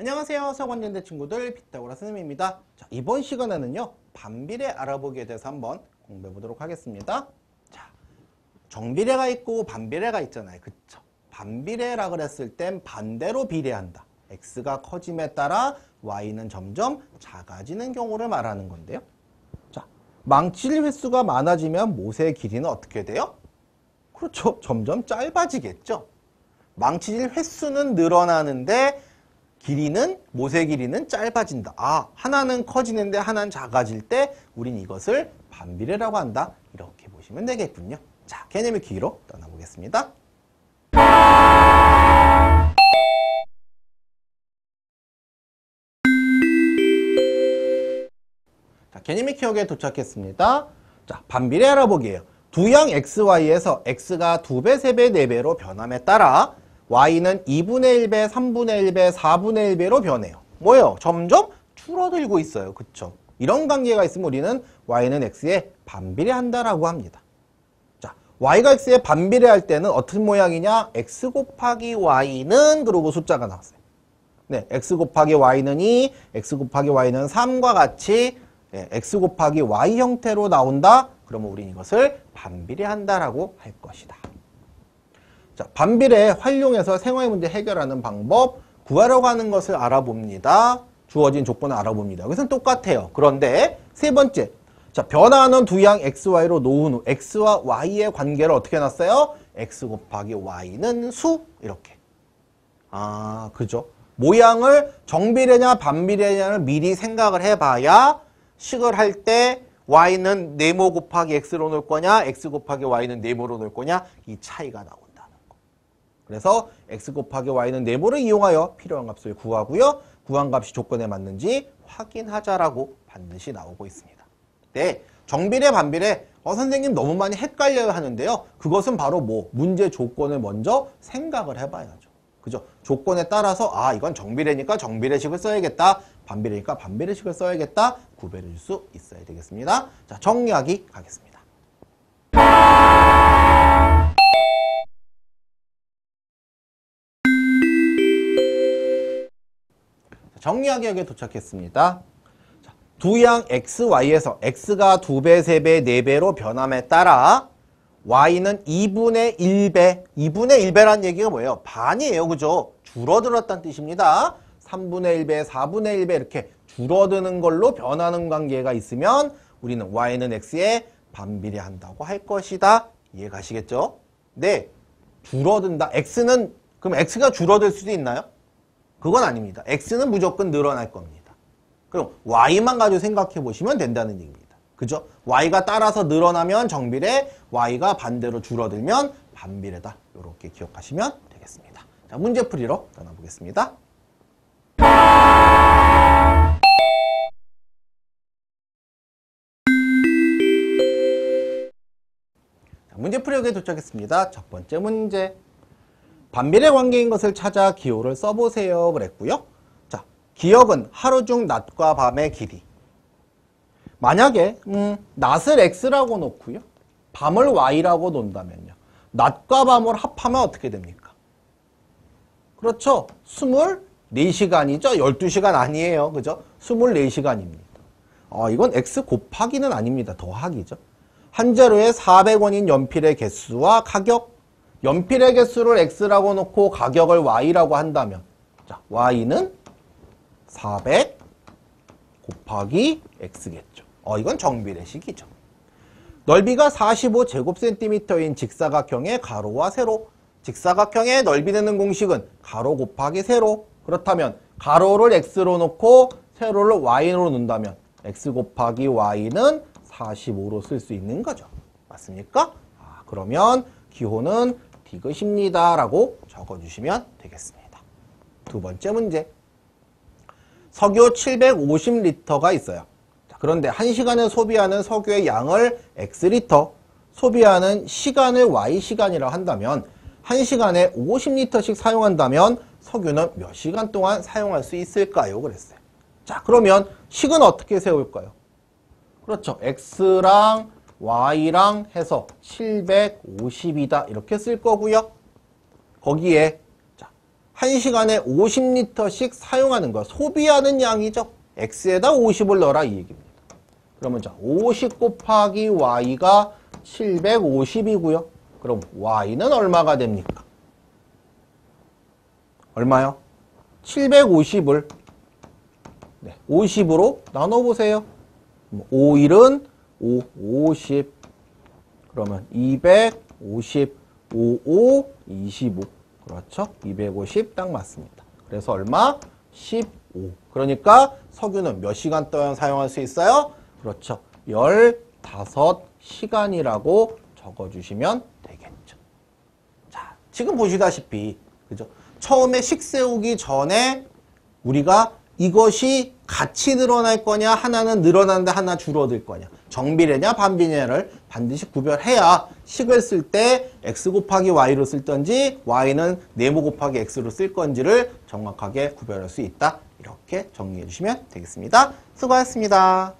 안녕하세요 관련된 친구들 피타고라스 선생님입니다. 자, 이번 시간에는요 반비례 알아보기에 대해서 한번 공부해 보도록 하겠습니다. 자, 정비례가 있고 반비례가 있잖아요. 그쵸? 반비례라 그랬을 땐 반대로 비례한다. x가 커짐에 따라 y는 점점 작아지는 경우를 말하는 건데요. 자, 망칠 횟수가 많아지면 못의 길이는 어떻게 돼요? 그렇죠. 점점 짧아지겠죠. 망치질 횟수는 늘어나는데 길이는 못의 길이는 짧아진다. 아 하나는 커지는데 하나는 작아질 때 우린 이것을 반비례라고 한다. 이렇게 보시면 되겠군요. 자 개념의 길이로 떠나보겠습니다. 자 개념의 기억에 도착했습니다. 자 반비례 알아보기예요. 두양 xy에서 x가 2배, 3배, 4배로 변함에 따라 y는 2분의 1배, 3분의 1배, 4분의 1배로 변해요. 뭐예요? 점점 줄어들고 있어요. 그쵸? 이런 관계가 있으면 우리는 y는 x에 반비례한다라고 합니다. 자, y가 x에 반비례할 때는 어떤 모양이냐? x 곱하기 y는 그러고 숫자가 나왔어요. 네, x 곱하기 y는 2, x 곱하기 y는 3과 같이 네, x 곱하기 y 형태로 나온다? 그러면 우리는 이것을 반비례한다라고 할 것이다. 자, 반비례 활용해서 생활 문제 해결하는 방법 구하려고 하는 것을 알아봅니다. 주어진 조건을 알아봅니다. 여기서는 똑같아요. 그런데 세 번째, 자 변화하는 두 양 xy로 놓은 후 x와 y의 관계를 어떻게 놨어요? x 곱하기 y는 수 이렇게. 아, 그죠? 모양을 정비례냐 반비례냐를 미리 생각을 해봐야 식을 할 때 y는 네모 곱하기 x로 놓을 거냐, x 곱하기 y는 네모로 놓을 거냐 이 차이가 거. 그래서 x 곱하기 y는 네모를 이용하여 필요한 값을 구하고요. 구한 값이 조건에 맞는지 확인하자라고 반드시 나오고 있습니다. 네, 정비례 반비례 어, 선생님 너무 많이 헷갈려요 하는데요. 그것은 바로 뭐 문제 조건을 먼저 생각을 해봐야죠. 그죠? 조건에 따라서 아 이건 정비례니까 정비례식을 써야겠다. 반비례니까 반비례식을 써야겠다. 구별해 줄 수 있어야 되겠습니다. 자 정리하기 가겠습니다. 정리하기에 도착했습니다. 자, 두양 xy에서 x가 2배, 3배, 4배로 변함에 따라 y는 2분의 1배, 2분의 1배란 얘기가 뭐예요? 반이에요. 그죠? 줄어들었다는 뜻입니다. 3분의 1배, 4분의 1배 이렇게 줄어드는 걸로 변하는 관계가 있으면 우리는 y는 x에 반비례한다고 할 것이다. 이해 가시겠죠? 네. 줄어든다. x는 그럼 x가 줄어들 수도 있나요? 그건 아닙니다. x는 무조건 늘어날 겁니다. 그럼 y만 가지고 생각해 보시면 된다는 얘기입니다. 그죠? y가 따라서 늘어나면 정비례, y가 반대로 줄어들면 반비례다. 이렇게 기억하시면 되겠습니다. 자, 문제풀이로 떠나보겠습니다. 자, 문제풀이에 도착했습니다. 첫 번째 문제. 반비례 관계인 것을 찾아 기호를 써보세요. 그랬고요. 자, 기억은 하루 중 낮과 밤의 길이. 만약에 음, 낮을 x라고 놓고요. 밤을 y라고 놓는다면요. 낮과 밤을 합하면 어떻게 됩니까? 그렇죠. 24시간이죠. 12시간 아니에요. 그죠? 24시간입니다. 어, 이건 x 곱하기는 아닙니다. 더하기죠. 한 자루에 400원인 연필의 개수와 가격 연필의 개수를 x라고 놓고 가격을 y라고 한다면 자, y는 400 곱하기 x겠죠. 어, 이건 정비례식이죠. 넓이가 45제곱센티미터인 직사각형의 가로와 세로 직사각형의 넓이 내는 공식은 가로 곱하기 세로 그렇다면 가로를 x로 놓고 세로를 y로 놓는다면 x 곱하기 y는 45로 쓸 수 있는 거죠. 맞습니까? 아, 그러면 기호는 디귿입니다. 라고 적어주시면 되겠습니다. 두 번째 문제. 석유 750리터가 있어요. 자, 그런데 1시간에 소비하는 석유의 양을 X리터, 소비하는 시간을 Y시간이라고 한다면 1시간에 50리터씩 사용한다면 석유는 몇 시간 동안 사용할 수 있을까요? 그랬어요. 자, 그러면 식은 어떻게 세울까요? 그렇죠. X랑 y랑 해서 750이다 이렇게 쓸 거고요. 거기에 자, 1시간에 50리터씩 사용하는 거, 소비하는 양이죠. x에다 50을 넣어라 이 얘기입니다. 그러면 자, 50 곱하기 y가 750이고요. 그럼 y는 얼마가 됩니까? 얼마요? 750을 50으로 나눠보세요. 5일은 5, 50. 그러면 250, 55, 25. 그렇죠? 250 딱 맞습니다. 그래서 얼마? 15. 그러니까 석유는 몇 시간 동안 사용할 수 있어요? 그렇죠. 15시간이라고 적어주시면 되겠죠. 자, 지금 보시다시피, 그죠? 처음에 식 세우기 전에 우리가 이것이 같이 늘어날 거냐, 하나는 늘어나는데 하나 줄어들 거냐, 정비례냐, 반비례냐를 반드시 구별해야 식을 쓸 때 x 곱하기 y로 쓸 건지, y는 네모 곱하기 x로 쓸 건지를 정확하게 구별할 수 있다. 이렇게 정리해 주시면 되겠습니다. 수고하셨습니다.